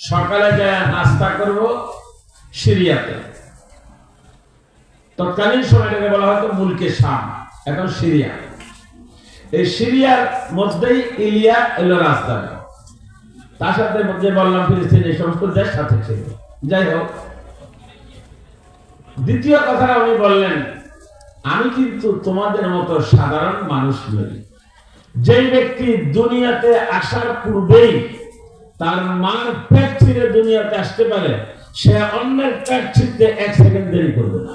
সকালে যায় নাস্তা করব, সিরিয়াতে। তৎকালীন সময়টাকে বলা হয়তো মুলকে শাম, এখন সিরিয়া। এই সিরিয়ার মধ্যেই ইলিয়া এলো রাজধানী। তার সাথে যে বললাম ফিলিস্তিন এই সমস্ত দেশ সাথে ছিল। যাই হোক, দ্বিতীয় কথা উনি বললেন, আমি কিন্তু তোমাদের মতো সাধারণ মানুষ নই। যে ব্যক্তি দুনিয়াতে আসার পূর্বেই তার মার পেট ছিঁড়ে দুনিয়াতে আসতে পারে, সে অন্যের পেট ছিঁড়তে এক সেকেন্ড দেরি করবে না।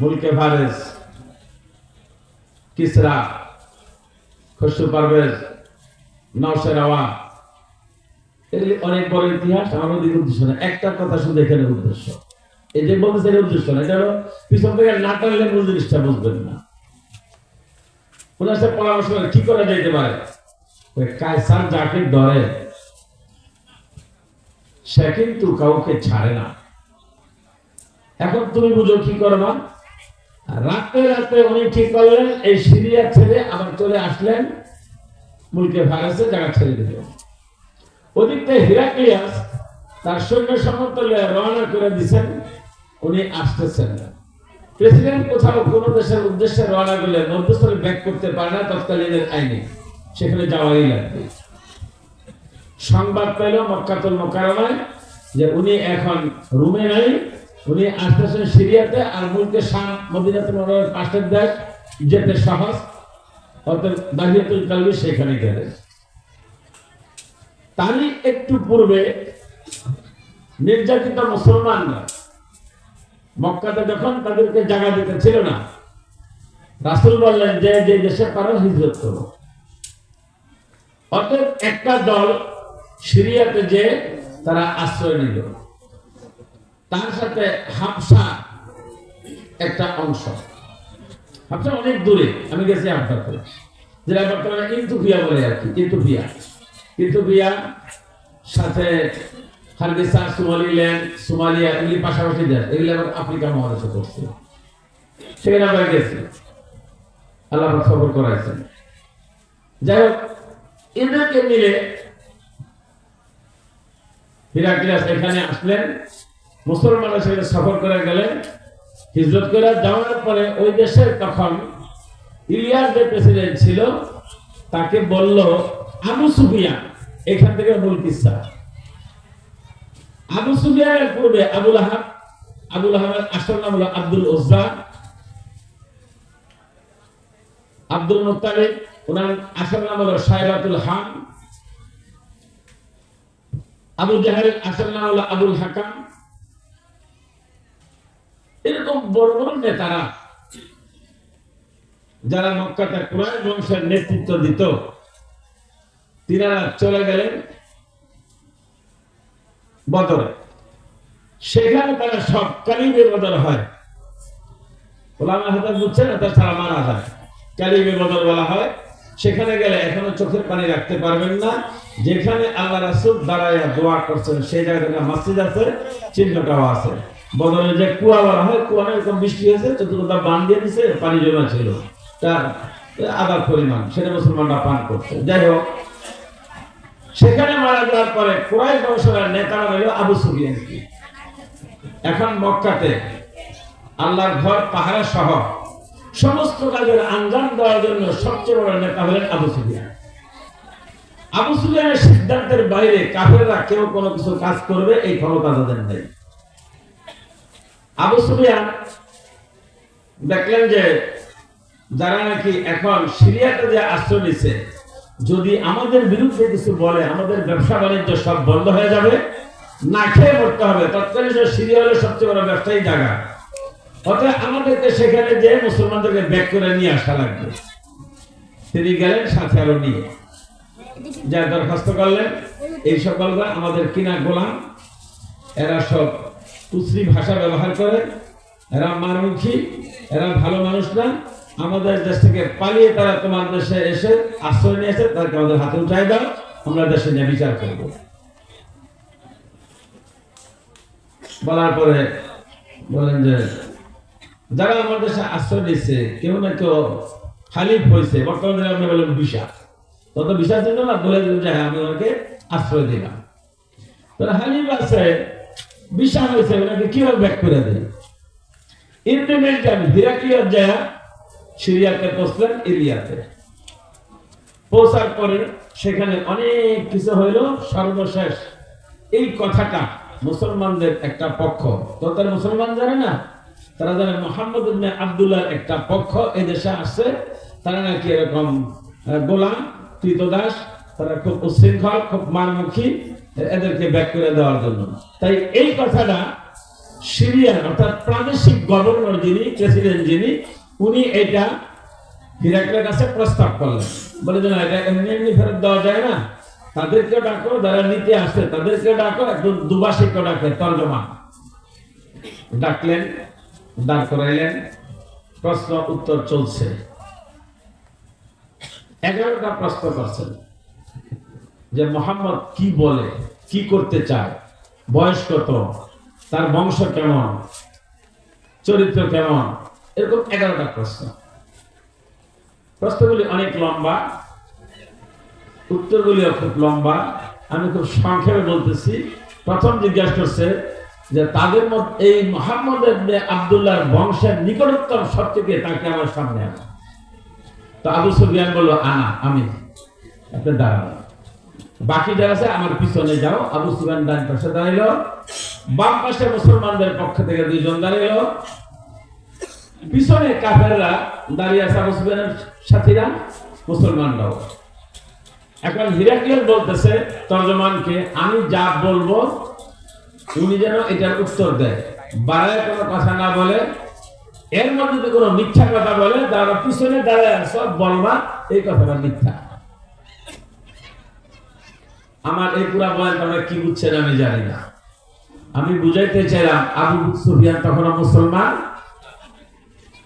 মুলকে ফারেস, কিসরা পারভেজ এগুলি অনেক বড় ইতিহাস, আমার উদ্দেশ্য না। একটা কথা শুধু এখানে উদ্দেশ্য। এই যে বলতে উদ্দেশ্য না, এটা হলো পিছন থেকে না টানলে মূল জিনিসটা বুঝবেন না। ওনার সাথে পরামর্শ কি করা যাইতে পারে? কায়সার যাকে ধরে, সে কিন্তু কাউকে ছাড়ে না। এখন তুমি বুঝো কি করবা? রাতে রাতে উনি ঠিক করলেন, এই সিরিয়া ছেড়ে আবার চলে আসলেন, মুলকে ভারসে জায়গা ছেড়ে দিলেন ওদিকটা হিরাক্লিয়াস তার সৈন্য সমর্থনে রওনা করে দিচ্ছেন উনি আসতেছেন না। প্রেসিডেন্ট কোথাও কোন দেশের উদ্দেশ্যে রওনা করলে মধ্যস্থলে ব্যাক করতে পারে না তৎকালীনের আইনে। সেখানে যাওয়ারই লাগবে। সংবাদ পেল মক্কাতুল মোকারমায় যে উনি এখন রুমে নাই, উনি আসতেছেন সিরিয়াতে আর মুলকে শাম মদিনাতে মনোরম পাশের দেশ, যেতে সহজ অর্থাৎ দাহিয়াতুল কালবি সেখানে গেলেন। তারই একটু পূর্বে নির্যাতিত মুসলমানরা মক্কাতে যখন তাদেরকে জায়গা দিতে ছিল না, রাসুল বললেন, যে যে দেশে পারো হিজরত করো। অতএব একটা দল সিরিয়াতে যে তারা আশ্রয় নিল। তার সাথে হাফসা একটা অংশ। হাফসা অনেক দূরে, আমি গেছি হাফসাতে। যেটা বর্তমানে ইন্তুফিয়া বলে আর কি ইন্তুফিয়া ইথিওপিয়া সাথে হারগেসা, সোমালিল্যান্ড, সোমালিয়া, এগুলি পাশাপাশি দেশ, এগুলি আবার আফ্রিকা মহাদেশে করছে সেখানে আমরা গেছি। আল্লাহ খবর করাইছেন। যাই হোক এদেরকে মিলে হিরাক্লিয়াস এখানে আসলেন, মুসলমানরা সেখানে সফর করে গেলেন, হিজরত করে যাওয়ার পরে ওই দেশের তখন ইলিয়াস যে প্রেসিডেন্ট ছিল, তাকে বলল, আবু সুফিয়ান, এখান থেকে মূল কিসা। আবু সুফিয়ানের পূর্বে আবুল আহাব, আবুল আহাবের আসল নাম হলো আব্দুল ওজ্জা আব্দুল মুত্তালিব ওনার আসল নাম হলো সাইরাতুল হাম। আবু জাহের আসল নাম হলো আবুল হাকাম। এরকম বড় বড় নেতারা যারা মক্কাতে কুরাইশ বংশের নেতৃত্ব দিত, তিনারা চলে গেলেন বদরে। সেখানে তারা সব কালিমে বদল হয়। ওলামা হাজার বুঝছে না? তার ছাড়া মারা যায়। কালিমে বদল বলা হয়। সেখানে গেলে এখনও চোখের পানি রাখতে পারবেন না। যেখানে আল্লাহ রাসুল দাঁড়াইয়া দোয়া করছেন, সেই জায়গাটা মসজিদ আছে, চিহ্নটাও আছে। বদলে যে কুয়া বলা হয় কুয়া এরকম বৃষ্টি হয়েছে, চতুর্থ বান দিয়ে দিছে, পানি জমা ছিল। তার আদার পরিমাণ, সেটা মুসলমানরা পান করছে। যাই হোক, সেখানে মারা যাওয়ার পরে কুরাই বংশের নেতারা হইল আবু সুফিয়ান। এখন মক্কাতে আল্লাহর ঘর পাহাড়া সহ সমস্ত কাজের আঞ্জাম দেওয়ার জন্য সবচেয়ে বড় নেতা হলেন আবু সুফিয়ান। আবু সুফিয়ানের সিদ্ধান্তের বাইরে কাফেররা কেউ কোনো কিছু কাজ করবে, এই ক্ষমতা তাদের নেই। আবু সুফিয়ান দেখলেন যে যারা নাকি এখন সিরিয়াতে যে আশ্রয় নিচ্ছে যদি আমাদের বিরুদ্ধে কিছু বলে, আমাদের ব্যবসা বাণিজ্য সব বন্ধ হয়ে যাবে, না খেয়ে মরতে হবে। তৎকালীন সিরিয়া হলো সবচেয়ে বড় ব্যবসায়ী জায়গা। অতএব আমাদেরকে সেখানে যে মুসলমানদেরকে ব্যাক করে নিয়ে আসা লাগবে। তিনি গেলেন, সাথে আরও নিয়ে। যা দরখাস্ত করলেন এই সকলরা আমাদের কিনা গোলাম। এরা সব কুশ্রী ভাষা ব্যবহার করে। এরা মারমুখী, এরা ভালো মানুষ না। আমাদের দেশ থেকে পালিয়ে তারা তোমার দেশে এসে আশ্রয় নিয়েছে, তাদেরকে আমাদের হাতে উঠাই দাও, আমরা দেশে নিয়ে বিচার করব। বলার পরে বলেন যে যারা আমার দেশে আশ্রয় নিচ্ছে কেউ না কেউ খালিফ হয়েছে। বর্তমানে আমরা বলেন তত বিশ্বাস ছিল না বলে দিল যে হ্যাঁ আমি ওনাকে আশ্রয় দিলাম। তাহলে হানিফ আছে বিশ্বাস হয়েছে, ওনাকে কীভাবে ব্যাক করে দেয়? ইন্টারনেট আমি সিরিয়াতে পৌঁছলেন ইলিয়াতে। পৌঁছার পরে সেখানে অনেক কিছু হইল, সর্বশেষ এই কথাটা মুসলমানদের একটা পক্ষ। তো তারা মুসলমান জানে না? তারা জানে মোহাম্মদ আব্দুল্লাহ একটা পক্ষ এই দেশে আসছে তারা নাকি এরকম গোলাম কৃতদাস তারা খুব উশৃঙ্খল খুব মারমুখী এদেরকে ব্যাক করে দেওয়ার জন্য। তাই এই কথাটা সিরিয়ান অর্থাৎ প্রাদেশিক গভর্নর যিনি, প্রেসিডেন্ট যিনি, উনি এটা হিরাকলের কাছে প্রস্তাব করলেন। বলে যে এটা এমনি এমনি ফেরত দেওয়া যায় না। তাদেরকেও ডাকো, যারা নিতে আসছে তাদেরকেও ডাকো, একজন দুবাসীকেও ডাকে, তর্জমা। ডাকলেন দাঁড় করাইলেন। প্রশ্ন, উত্তর চলছে। এগারোটা প্রশ্ন করছেন। যে মোহাম্মদ কি বলে, কি করতে চায়, বয়স কত, তার বংশ কেমন, চরিত্র কেমন, এরকম এগারোটা প্রশ্ন। প্রশ্নগুলি অনেক লম্বা, উত্তরগুলিও খুব লম্বা। আমি খুব সংক্ষেপে বলতেছি। প্রথম জিজ্ঞাসা করছে যে তাদের মধ্যে এই মোহাম্মদ আব্দুল্লাহর বংশের নিকটতম সবথেকে তাকে আমার সামনে আনা। তো আবু সুফিয়ান বলল, আনা, আমি। আপনি দাঁড়ানো। বাকি যারা আছে, আমার পিছনে যাও। আবু সুফিয়ান ডান পাশে দাঁড়াইলো। বাম পাশে মুসলমানদের পক্ষ থেকে দুইজন দাঁড়াইলো। পিছনে কাফেররা দাঁড়িয়ে আছে আবু সুফিয়ানের সাথীরা, মুসলমানরাও। এখন হিরাক্লিয়াস বলতেছে, তর্জমানকে আমি যা বলব উনি যেন এটার উত্তর দেয়। বাড়ায় কোনো কথা না বলে, এর মধ্যে যদি কোনো মিথ্যা কথা বলে যারা পিছনে দাঁড়ায় সব বলবা, এই কথাটা মিথ্যা। আমার এই পুরা বয়ান তোমরা কি বুঝছেন আমি জানি না। আমি বুঝাইতে চাইলাম, আবু সুফিয়ান তখন মুসলমান?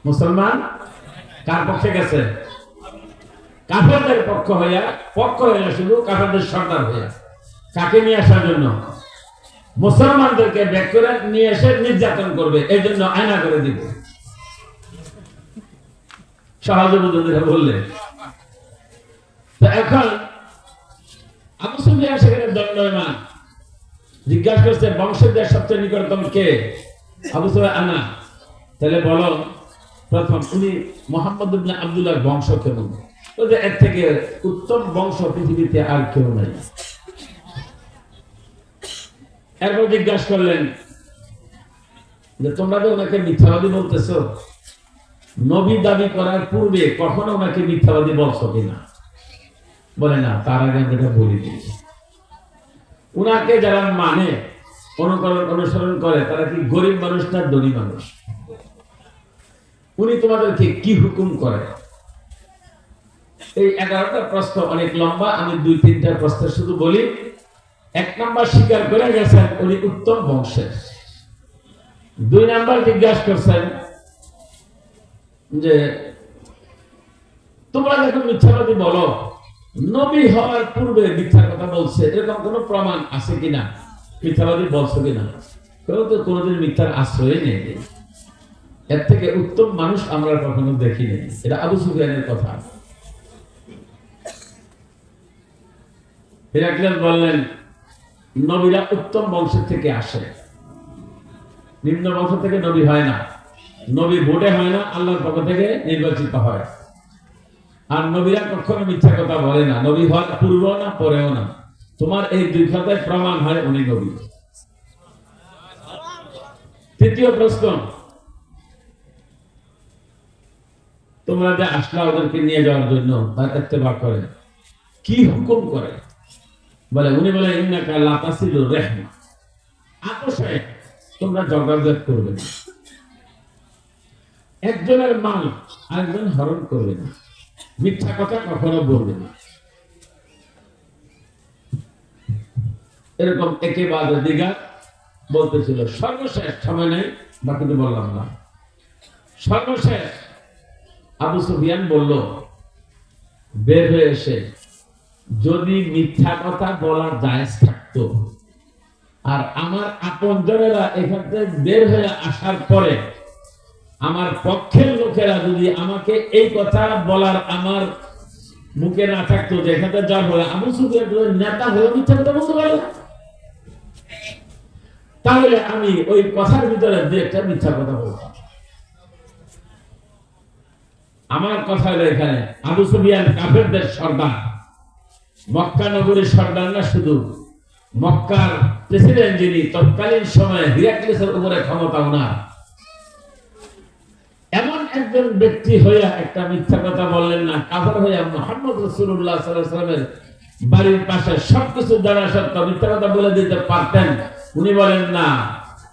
মুসলমান? কার পক্ষে গেছে? কাফেরদের পক্ষ হইয়া পক্ষ হইয়া শুধু কাফেরদের সর্দার হইয়া। কাকে নিয়ে আসার জন্য? মুসলমানদেরকে করে নিয়ে এসে নির্যাতন করবে এই জন্য আয়না করে দিবে। বললেন এখন, আবু সুফিয়ান সেখানে জিজ্ঞাসা করছে সবচেয়ে নিকটতম কে? আবু সুফিয়ান, আনা। তাহলে বলো, প্রথম, উনি মোহাম্মদ ইবনে আব্দুল্লাহর বংশ কেমন? এর থেকে উত্তম বংশ পৃথিবীতে আর কেউ নাই। এরপর জিজ্ঞাসা করলেন, যে তোমরা তো ওনাকে মিথ্যাবাদী বলতেছো। নবী দাবি করার পূর্বে কখনো ওনাকে মিথ্যাবাদী বলছো কিনা? বলে, না, তার আগে আমি এটা বলি দিয়েছি উনাকে যারা মানে অনুকরণ, অনুসরণ করে, তারা কি গরিব মানুষ না ধনী মানুষ? উনি তোমাদেরকে কি হুকুম করে? এই এগারোটা প্রশ্ন অনেক লম্বা, আমি দুই তিনটা প্রশ্ন শুধু বলি। এক নাম্বার স্বীকার করে গেছেন, উনি উত্তম বংশের। দুই নাম্বার জিজ্ঞাসা করছেন যে, তোমরা যখন মিথ্যাবাদী বলো, নবী হওয়ার পূর্বে মিথ্যা কথা বলছে, এরকম কোনো প্রমাণ আছে কিনা? মিথ্যাবাদী বলছো কিনা? কেউ তো কোনোদিন মিথ্যার আশ্রয় নেই। এর থেকে উত্তম মানুষ আমরা কখনো দেখিনি। এটা আবু সুফিয়ানের কথা। হিরাক্লিয়াস বললেন নবীরা উত্তম বংশ থেকে আসে। নিম্ন বংশ থেকে নবী হয় না। নবী ভোটে হয় না, আল্লাহর পক্ষ থেকে নির্বাচিত হয়। আর নবীরা কখনো মিথ্যা কথা বলে না। নবী হওয়ার পূর্ব না, পরেও না। তোমার এই দুই কথায় প্রমাণ হয় উনি নবী। তৃতীয় প্রশ্ন। তোমরা যে আসলা ওদেরকে নিয়ে যাওয়ার জন্য তার ইত্তেবা করে, কি হুকুম করে? বলে, উনি বলে রেহমা তোমরা করবে না। একজনের মাল আরেকজন হরণ করবে না। মিথ্যা কথা কখনো বলবে না। এরকম একেবারে দিঘা বলতেছিল, সর্বশেষ, সময় নেই, বাকিটা বললাম না। সর্বশেষ আবু সুফিয়ান বলল, বের হয়ে এসে যদি মিথ্যা কথা বলার জায়েজ থাকতো। আর আমার আপন জনেরা এখান থেকে বের হয়ে আসার পরে আমার পক্ষের লোকেরা যদি আমাকে এই কথা বলার আমার মুখে না থাকতো যে এখানে যা বলে আবু সুফিয়ান নেতা হয়ে মিথ্যা কথা বলতে পারল? তাহলে আমি ওই কথার ভিতরে দু একটা মিথ্যা কথা বলতাম আমার কথা হলো এখানে, আবু সুফিয়ান কাফেরদের সর্দার। মক্কা নগরীর সর্দার না শুধু মক্কার প্রেসিডেন্ট যিনি তৎকালীন সময়ে হিরাক্লিসের উপরে ক্ষমতা ওনার। এমন একজন ব্যক্তি হইয়া একটা মিথ্যা কথা বললেন না, কাফর হইয়া মোহাম্মদ রসুল্লাহ সাল্লামের বাড়ির পাশে সবকিছু জানা সত্ত্বেও মিথ্যা কথা বলে দিতে পারতেন। উনি বলেন, না,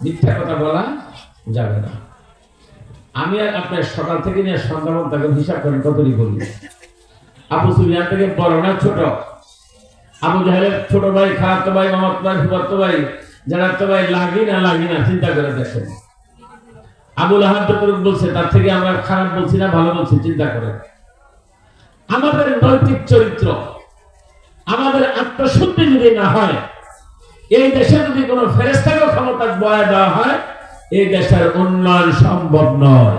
মিথ্যা কথা বলা যাবে না। আমি আর আপনার সকাল থেকে নিয়ে সন্ধ্যা তাকে হিসাব করেন কতটি বলব আবু সুফিয়ান থেকে বড় না ছোট? আবু জাহেলের ছোট ভাই খারাপ ভাই মামাত ভাই ফুফাত ভাই জানাত ভাই, লাগি না লাগি না, চিন্তা করে দেখেন। আবুল যতটুকু বলছে, তার থেকে আমরা খারাপ বলছি না, ভালো বলছি, চিন্তা করে আমাদের নৈতিক চরিত্র, আমাদের আত্মশুদ্ধি যদি না হয়, এই দেশে যদি কোনো ফেরেস্তাকে ক্ষমতা বয়া দেওয়া হয়, এই দেশের উন্নয়ন সম্ভব নয়।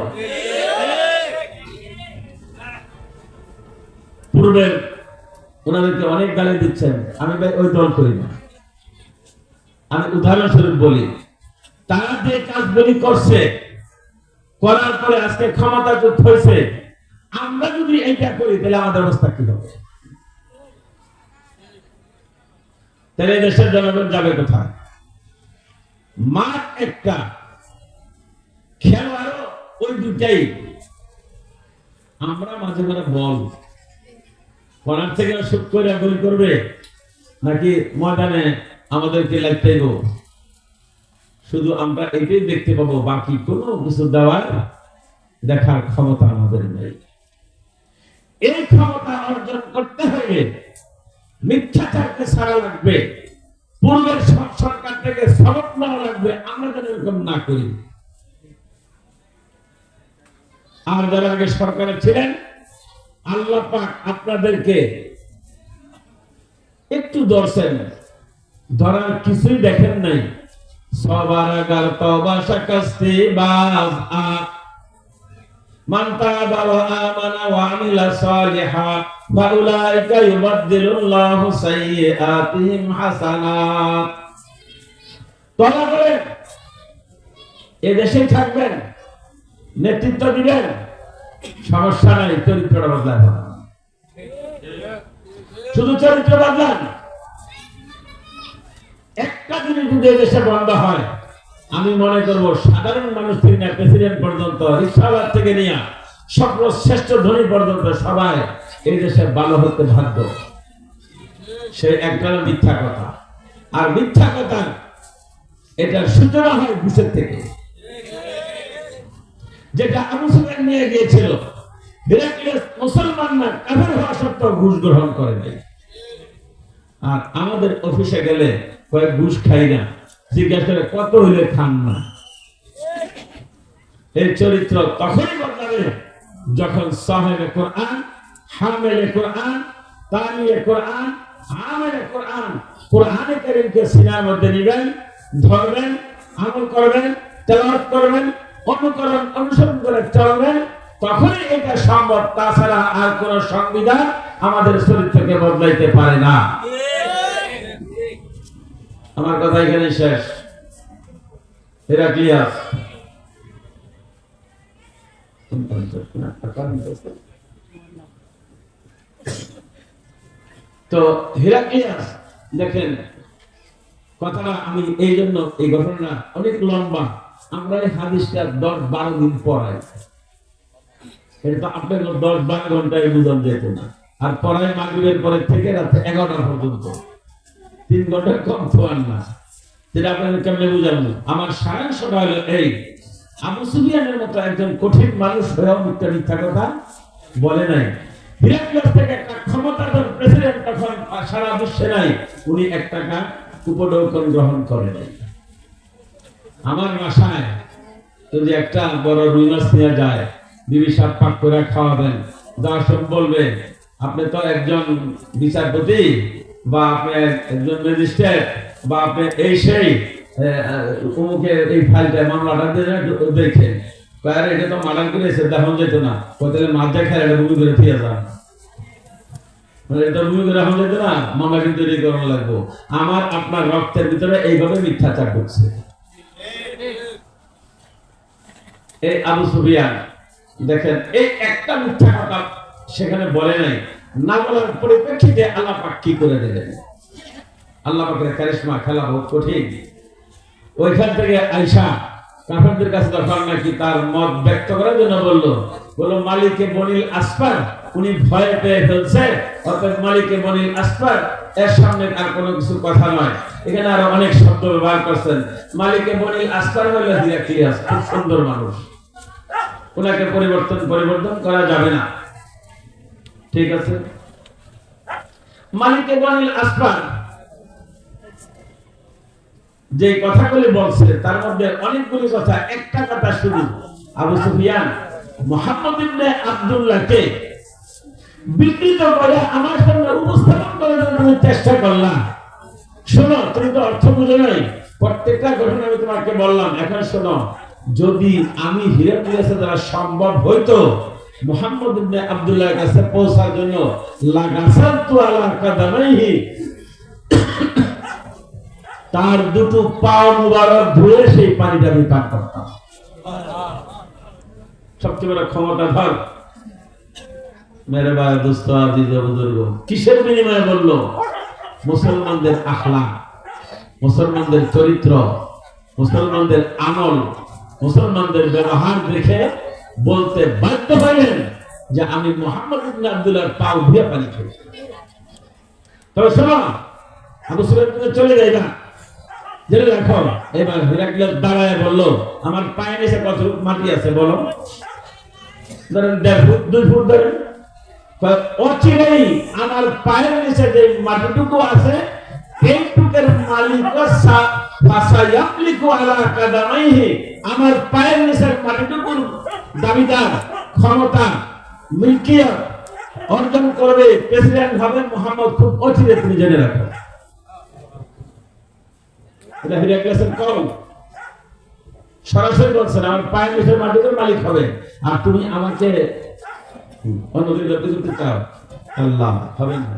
পূর্বের ওনাদেরকে অনেক গালি দিচ্ছেন। আমি ভাই ওই দল করি না। আমি উদাহরণস্বরূপ বলি, তারা যে কাজগুলি করছে, করার পরে আজকে ক্ষমতা যুদ্ধ হয়েছে, আমরা যদি এইটা করি, তাহলে আমাদের অবস্থা কি হবে? তাহলে দেশের জনগণ যাবে কোথায়? মাঠ একটা, খেলোয়াড়ও ওই দুটাই আমরা মাঝে মাঝে বল পড়ার থেকে শুট করে গোল করবে নাকি ময়দানে আমাদেরকে লাগতে শুধু আমরা এটাই দেখতে পাবো, বাকি কোনো কিছু দেওয়ার দেখার ক্ষমতা আমাদের নেই। এই ক্ষমতা অর্জন করতে হলে মিথ্যাচারকে সারা লাগবে, পূর্বের সরকার থেকে সবক নেওয়া লাগবে, আমরা যেন এরকম না করি। আর যারা আগে সরকারে ছিলেন আল্লাহ পাক আপনাদেরকে একটু ধরছেন ধরার কিছুই দেখেন নাই। সবার আগার তবা শাকাস্তি বাজ আ। তাবা ওয়া আমানা ওয়া আমিলা সালিহা, ফাউলাইকা ইউবাদদিলুল্লাহু সাইয়্যাতিহিম হাসানাত তবা করেন এ দেশেই থাকবেন, নেতৃত্ব দিবেন। সমস্যা নাই, চরিত্রটা বদলায় না। শুধু চরিত্র বদলান একটা জিনিস যদি এই দেশে বন্ধ হয়, আমি মনে করব সাধারণ মানুষ থেকে প্রেসিডেন্ট পর্যন্ত, রিক্সাওয়ালার থেকে নিয়ে সর্বশ্রেষ্ঠ ধনী পর্যন্ত সবাই এই দেশে ভালো হতে বাধ্য। সে একটা মিথ্যা কথা। আর মিথ্যা কথা, এটার সূচনা হয় ঘুষের থেকে। যেটা আবু নিয়ে গিয়েছিল। আর আমাদের অফিসে গেলে কয়েক ঘুষ খাই না। জিজ্ঞাসা করে, কত হইলে খান না? এই চরিত্র তখনই বদলাবে যখন সাহেবে কোরআন ধরবেন, আমল করবেন, তেলাওয়াত করবেন অনুকরণ অনুসরণ করে চলবেন তখনই এটা সম্ভব। তাছাড়া আর কোন সংবিধান আমাদের চরিত্রকে বদলাইতে পারে না। আমার কথা এখানে শেষ। হেরাক্লিয়াস তো হেরাক্লিয়াস দেখেন, কথাটা আমি এই জন্য, এই ঘটনা অনেক লম্বা। আমরা এই হাদিসটা দশ বারো দিন পড়াই। এটা আপনার দশ বারো ঘন্টায় বুঝান যেত না। আর মাগরিবের পরে থেকে রাত এগারোটা পর্যন্ত। তিন ঘণ্টা কম না। সেটা আপনাদের কেমনে বুঝাবো? আমার সারাংশটা হলো এই। আবু মতো একজন কঠিন মানুষ হয়েও মিথ্যা মিথ্যা কথা বলে নাই। হিরাক্লিয়াস থেকে একটা ক্ষমতাধর প্রেসিডেন্ট সারা বিশ্বে নাই। উনি এক টাকা উপঢৌকন গ্রহণ করে নাই। আমার বাসায় যদি একটা বড় রুই মাছ নিয়ে যায়, বিবি সাপ পাক করে খাওয়াবেন। যাওয়ার সব বলবে, আপনি তো একজন বিচারপতি বা আপনি একজন ম্যাজিস্ট্রেট বা আপনি এই সেই অমুকে এই ফাইলটা মামলাটা দেখেন কয়ার এটা তো মার্ডার করেছে দেখানো যেত না। কোথায় মাছ দেখায় এটা রুগী করে ফিরে যান এটা রুমি করে এখন যেতে না, মামলা কিন্তু তৈরি করানো লাগবো। আমার, আপনার রক্তের ভিতরে এইভাবে মিথ্যাচার ঢুকছে। এই আবু সুফিয়ান, দেখেন, এই একটা মিথ্যা কথা সেখানে বলে নাই। না বলার পরিপ্রেক্ষিতে কি করে খেলা কঠিন। ওইখান থেকে কাছে নাকি তার মত ব্যক্ত করার জন্য মালিকে বনিল আসপার উনি ভয় পেয়ে ফেলছে অর্থাৎ মালিকে বনিল আসপার এর সামনে আর কোনো কিছু কথা নয়। এখানে আরও অনেক শব্দ ব্যবহার করছেন। মালিকে বনিল আসপার হলে খুব সুন্দর মানুষ। ওনাকে পরিবর্তন পরিবর্তন করা যাবে না। ঠিক আছে? মালিকে বনিল আসপার যে কথাগুলি বলছে, তার মধ্যে অনেকগুলি কথা, একটা কথা শুধু আবু সুফিয়ান, মোহাম্মদ ইবনে আব্দুল্লাহকে বিকৃত করে আমার সামনে উপস্থাপন করার জন্য আমি চেষ্টা করলাম। শোনো, তুমি তো অর্থ বুঝো নাই। প্রত্যেকটা ঘটনা আমি তোমাকে বললাম। এখন শোনো যদি আমি হিরাক্লিয়াসের দ্বারা সম্ভব হইতো, মোহাম্মদ ইবনে আব্দুল্লাহর কাছে পৌঁছার জন্য, লাগাসাতু আলা কাদামাইহি, তার দুটো পাও মুবারক ধুয়ে সেই পানিটা আমি পান করতাম। সবচেয়ে বড় ক্ষমতা ধর। মেরে ভাই, দোস্ত, আজিজ, বুজুর্গ, কিসের বিনিময়ে বলল? মুসলমানদের আখলা মুসলমানদের চরিত্র, মুসলমানদের আমল মুসলমানদের ব্যবহার দেখে বলতে বাধ্য হলেন যে আমি মোহাম্মদ ইবনে আব্দুল্লাহর পাও ধুয়ে পানি খাই তবে শোনো, আবু চলে যাই না। জেনে রাখো। এবার হিরাক্লিয়াস দাঁড়ায় বলল, আমার পায়ে নিচে কত মাটি আছে বলো? ধরেন দেড় ফুট, দুই ফুট ধরেন অচিরেই আমার পায়ের নিচে যে মাটিটুকু আছে এইটুকের মালিক আমার পায়ের নিচের মাটিটুকুর দাবিদার, ক্ষমতা অর্জন করবে প্রেসিডেন্ট মোহাম্মদ, খুব অচিরে তুমি জেনে রাখো। সরাসরি বলছেন, আমার পায়ের নিচের মালিক হবে। আর তুমি আমাকে অন্যদের হবে না।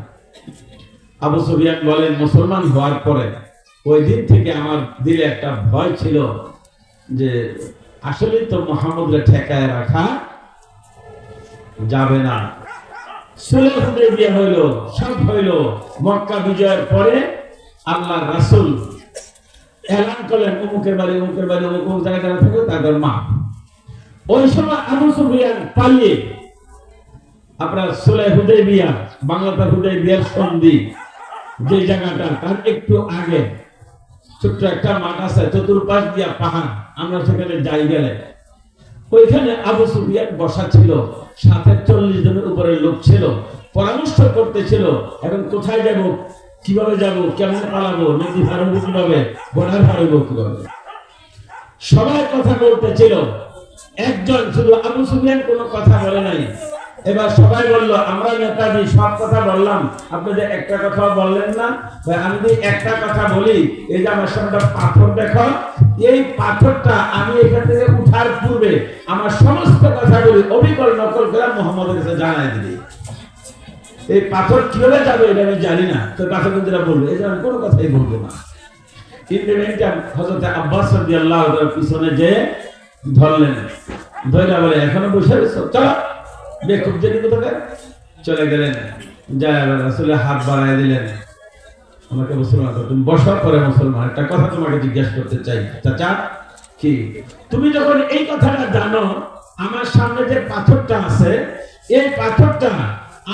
আবু সুফিয়ান বলেন, মুসলমান হওয়ার পরে ওই দিন থেকে আমার দিলে একটা ভয় ছিল যে আসলে তো মোহাম্মদকে ঠেকায় রাখা যাবে না। সুলেহ বিয়ে হইল, সব হইল। মক্কা বিজয়ের পরে আল্লাহ রাসূল এলান করলেন অমুকের বাড়ি অমুকের বাড়ি অমুক জায়গায় যারা থাকবে তাদের মা। ওই সময় আবু সুফিয়ান পালিয়ে আপনার সুলে হুদাইবিয়া বাংলাতে হুদাইবিয়ার সন্ধি, যে জায়গাটা তার একটু আগে ছোট্ট একটা মাঠ আছে, চতুর্পাশ দিয়া পাহাড়, আমরা সেখানে যাই গেলে। ওইখানে আবু সুফিয়ান বসা ছিল, সাথে চল্লিশ জনের উপরে লোক ছিল, পরামর্শ করতেছিল, এখন কোথায় যাব, কীভাবে যাব, কেমন পালাবো নদী হারবো কীভাবে, বর্ডার হারবো কীভাবে? সবাই কথা বলতেছিল, একজন শুধু আবু সুফিয়ান কোনো কথা বলে নাই এবার সবাই বলল, আমরা নেতাজি, সব কথা বললাম। আপনি যে একটা কথা বললেন না আমি যদি একটা কথা বলি, এই যে আমার সামনে পাথর দেখো, এই পাথরটা আমি এখান থেকে উঠার পূর্বে আমার সমস্ত কথাগুলি অবিকল নকল করে মোহাম্মদের কাছে জানাই দিলি। এই পাথর কীভাবে যাবে এটা আমি জানি না, তো পাথর এটা বলবে। এই আমি কোনো কথাই বলব না। হজরত আব্বাস পিছনে যে ধরলেন, ধরে বলে, এখনও বসে চলো। বেকুব জেনে কোথাকে চলে গেলেন, যায় আবার হাত বাড়ায় দিলেন। আমাকে মুসলমান তুমি বসার পরে মুসলমান। একটা কথা তোমাকে জিজ্ঞেস করতে চাই। চাচা, কি? তুমি যখন এই কথাটা জানো, আমার সামনে যে পাথরটা আছে, এই পাথরটা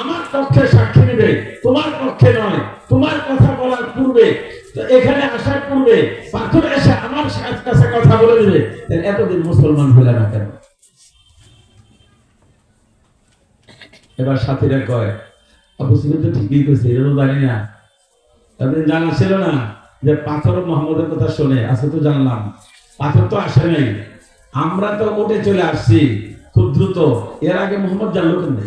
আমার পক্ষে সাক্ষী নেবে, তোমার পক্ষে নয়। তোমার কথা বলার পূর্বে এখানে আসার পূর্বে পাথর এসে আমার কাছে কথা বলে দেবে। এতদিন মুসলমান হলে না কেন? এবার সাথীরা কয়, আবু সুফিয়ান তো ঠিকই কইছে এটা তো জানি না। তাদের জানা ছিল না যে পাথর মোহাম্মদের কথা শুনে আজকে তো জানলাম, পাথর তো আসে নাই। আমরা তো উঠে চলে আসছি, খুব দ্রুত। এর আগে মোহাম্মদ জানলো কেন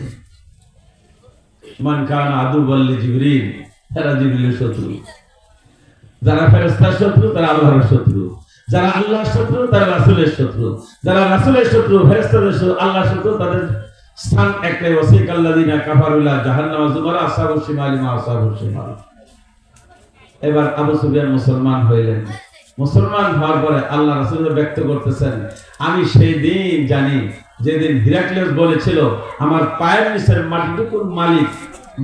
মান কারণ আদু বললে জিবরিল এরা জিবরিলের শত্রু। যারা ফেরেস্তার শত্রু, তারা আল্লাহর শত্রু। যারা আল্লাহর শত্রু, তারা রাসূলের শত্রু। যারা রাসূলের শত্রু ফেরেস্তাদের শত্রু, আল্লাহর শত্রু, তাদের স্থান একটাই ওসিক আল্লাদিনা কাফারুল্লাহ জাহান্নামা জুমারা আসহাবুশ শিমালি, মা আসহাবুশ শিমাল। এবার আবু সুফিয়ান মুসলমান হইলেন। মুসলমান হওয়ার পরে আল্লাহ রাসূল ব্যক্ত করতেছেন, আমি সেই দিন জানি, যেদিন হিরাক্লিয়াস বলেছিল, আমার পায়ের নিচের মাটিটুকুর মালিক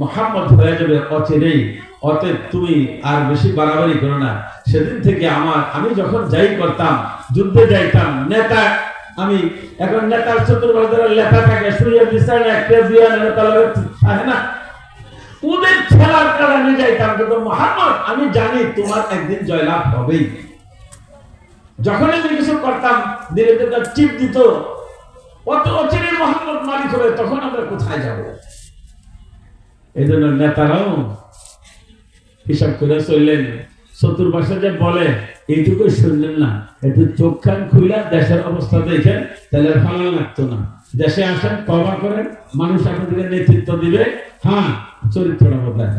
মোহাম্মদ হয়ে যাবে, অচিরেই। অতএব তুমি আর বেশি বাড়াবাড়ি করো না। সেদিন থেকে আমার, আমি যখন যাই করতাম, যুদ্ধে যাইতাম, নেতা আমি এখন নেতার চতুর্ভাগ লেখা থাকে শুয়ে দিচ্ছেন একটা দিয়ে নেতা লাগে না? ওদের খেলার কারণে যাইতাম, কিন্তু মোহাম্মদ, আমি জানি তোমার একদিন জয়লাভ হবেই। যখন আমি কিছু করতাম ধীরে ধীরে চিপ দিত। অত অচিরে মোহাম্মদ মালিক হবে, তখন আমরা কোথায় যাব? এই জন্য নেতারাও হিসাব করে চললেন। চতুর্পাশে যে বলে, এইটুকু শুনলেন না। একটু চোখ খান খুলে দেশের অবস্থা দেখেন, তাহলে ভালো লাগতো না। দেশে আসেন কবা করেন, মানুষ আপনাদের নেতৃত্ব দিবে। হ্যাঁ চরিত্রটা বদলায়